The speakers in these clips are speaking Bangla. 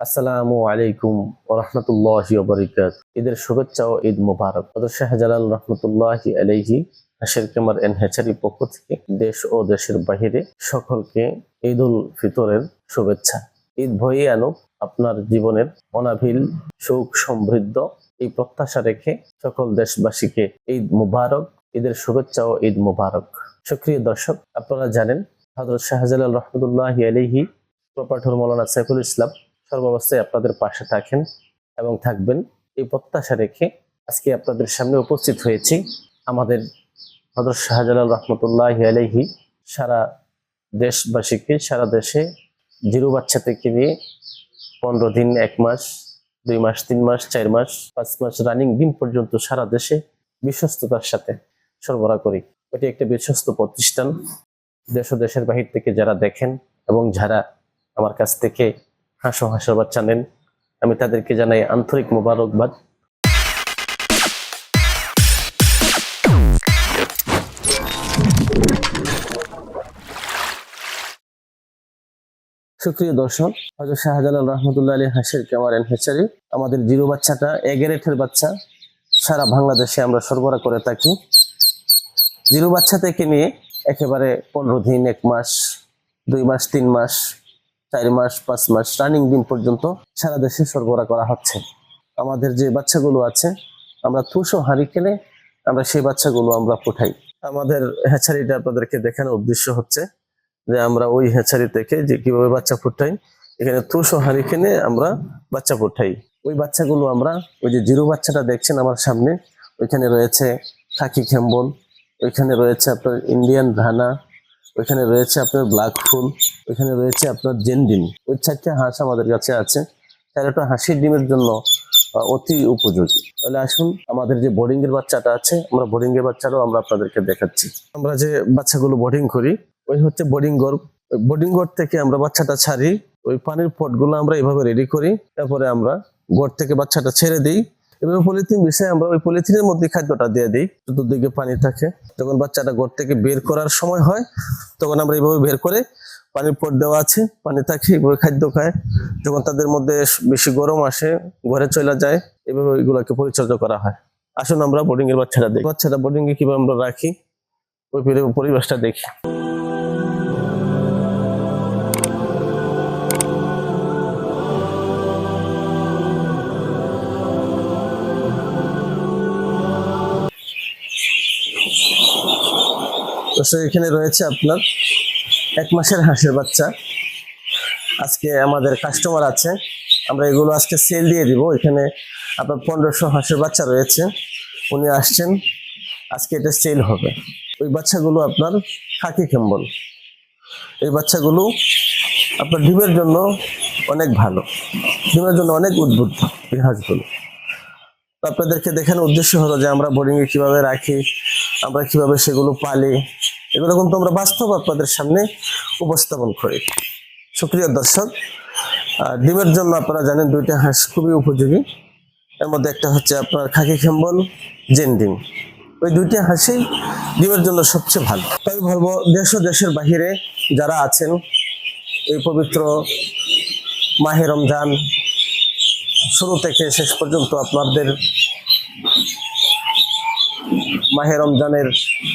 আসসালামু আলাইকুম ওরহমতুল্লাহ বরিকাত ঈদের শুভেচ্ছা ও ঈদ মুবারক। শাহজালাল রহমতুল্লাহ আলাইহি, হাসির কামার এন পক্ষ থেকে দেশ ও দেশের বাহিরে সকলকে ঈদ উল ফিতরের শুভেচ্ছা। ঈদ ভয়ে আনুক আপনার জীবনের অনাভিল সুখ সমৃদ্ধ এই প্রত্যাশা রেখে সকল দেশবাসীকে ঈদ মুবারক, ঈদের শুভেচ্ছা ও ঈদ মুবারক। সক্রিয় দর্শক, আপনারা জানেন হজরত শাহজালাল রহমতুল্লাহ আলাইহি, প্রপাঠর মৌলানা সাইফুল ইসলাম সর্বাবস্থায় আপনাদের পাশে থাকেন এবং থাকবেন। এই প্রত্যাশা রেখে আজকে আপনাদের সামনে উপস্থিত হয়েছি। আমাদের হজরত শাহজালাল রহমতুল্লাহ আলাইহি সারা দেশবাসীকে, সারা দেশে জিরো বাচ্চা থেকে নিয়ে পনেরো দিন, এক মাস, দুই মাস, তিন মাস, চার মাস, পাঁচ মাস রানিং দিন পর্যন্ত সারা দেশে বিশ্বস্ততার সাথে সরবরাহ করি। এটি একটি বিশ্বস্ত প্রতিষ্ঠান। দেশ ও দেশের বাহির থেকে যারা দেখেন এবং যারা আমার কাছ থেকে হাসো হাসো বাচ্চা নেন। আমি তাদেরকে জানাই আন্তরিক মোবারকবাদ। সুপ্রিয় দর্শক, হজরত শাহজালাল রহমতুল্লাহ আলী হাসির কামার এন্ড হেচারি আমাদের জিরো বাচ্চাটা, এগারেটের বাচ্চা, সারা বাংলাদেশে আমরা সরবরাহ করে থাকি। জিরো বাচ্চা থেকে নিয়ে একেবারে পনেরো দিন, এক মাস, দুই মাস, তিন মাস চার মাস, পাঁচ মাস রানিং দিন পর্যন্ত সারা দেশে সরবরাহ করা হচ্ছে। আমাদের যে বাচ্চাগুলো আছে, আমরা তুষো কেনে আমরা সেই বাচ্চাগুলো আমরা পোঠাই। আমাদের হ্যাচারিটা আপনাদেরকে দেখানোর উদ্দেশ্য হচ্ছে যে আমরা ওই হ্যাচারি থেকে যে কীভাবে বাচ্চা ফুটাই এখানে তুষো হাঁড়ি কেনে আমরা বাচ্চা ফুটাই ওই বাচ্চাগুলো আমরা, ওই যে জিরো বাচ্চাটা দেখছেন আমার সামনে, ওইখানে রয়েছে খাকি খেম্বল, ওইখানে রয়েছে আপনার ইন্ডিয়ান ধানা ওইখানে রয়েছে আপনার ব্ল্যাক ফুল ওইখানে রয়েছে আপনার জেন ডিম। ওই চারটে হাঁস আমাদের কাছে আছে। তেরোটা হাঁসির ডিমের জন্য অতি উপযোগী। তাহলে আসুন, আমাদের যে বোর্ডিং এর বাচ্চাটা আছে, আমরা বোর্ডিং এর বাচ্চাটাও আমরা আপনাদেরকে দেখাচ্ছি। আমরা যে বাচ্চাগুলো বোর্ডিং করি, ওই হচ্ছে বোর্ডিং ঘর বোর্ডিং ঘর থেকে আমরা বাচ্চাটা ছাড়ি, ওই পানির পটগুলো আমরা এভাবে রেডি করি, তারপরে আমরা ঘর থেকে বাচ্চাটা ছেড়ে দিই। এভাবে পলিথিন বিষয়ে আমরা ওই পলিথিনের মধ্যে খাদ্যটা দিয়ে দিই, চতুর্দিকে পানি থাকে। যখন বাচ্চাটা ঘর থেকে বের করার সময় হয়, তখন আমরা এইভাবে বের করে পানির পট দেওয়া আছে, পানি থাকে এইভাবে খাদ্য খায়। যখন তাদের মধ্যে বেশি গরম আসে, ঘরে চলে যায়, এভাবে ওইগুলোকে পরিচর্যা করা হয়। আসুন আমরা বোর্ডিং এর বাচ্চাটা দেখি। বাচ্চাটা বোর্ডিং এ কীভাবে আমরা রাখি, ওই পরি- পরিবেশটা দেখি। তো এখানে রয়েছে আপনার এক মাসের হাঁসের বাচ্চা। আজকে আমাদের কাস্টমার আছে। আমরা এগুলো আজকে সেল দিয়ে দিব। এখানে আপনার পনেরোশো হাঁসের বাচ্চা রয়েছে। উনি আসছেন। আজকে এটা সেল হবে। ওই বাচ্চাগুলো আপনার খাকি খেম্বল এই বাচ্চাগুলো আপনার ডিমের জন্য অনেক ভালো। ডিমের জন্য অনেক উদ্বুদ্ধ এই হাঁসগুলো। আপনাদেরকে দেখানোর উদ্দেশ্য হলো যে আমরা বোর্ডিংয়ে কীভাবে রাখি, আমরা কীভাবে সেগুলো পালি এগুলো কিন্তু আমরা বাস্তব আপনাদের সামনে উপস্থাপন করি। সুপ্রিয় দর্শক ডিমের জন্য আপনারা জানেন দুইটা হাঁস খুবই উপযোগী। এর মধ্যে একটা হচ্ছে আপনার খাকি খেম্বল, জেন ডিম। ওই দুইটা হাঁসই ডিমের জন্য সবচেয়ে ভালো। তাই বলব, দেশ ও দেশের বাহিরে যারা আছেন, এই পবিত্র মাহে রমজান শুরু থেকে শেষ পর্যন্ত আপনাদের মাহে রমজানের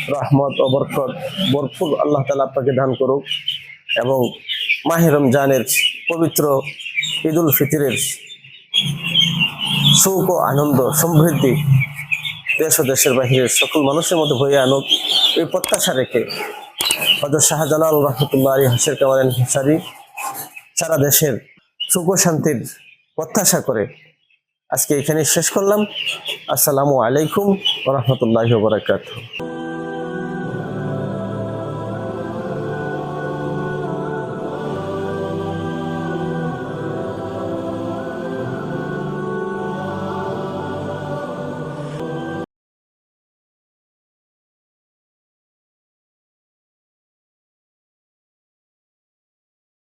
রহমত ও বরকত ভরপুর আল্লাহ তালা আপনাকে দান করুক এবং মাহে রমজানের পবিত্র ঈদ উল ফিতরের সুখ ও আনন্দ সমৃদ্ধি দেশ ও দেশের বাহিরের সকল মানুষের মধ্যে বয়ে আনুক, এই প্রত্যাশা রেখে হজরত শাহজালাল রহমতুল্লাহ আলী হাসের কামারেন হিসারি সারা দেশের সুখ শান্তির প্রত্যাশা করে আজকে এখানে শেষ করলাম। আসসালামু আলাইকুম রহমতুল্লাহ বরাকাতুহ।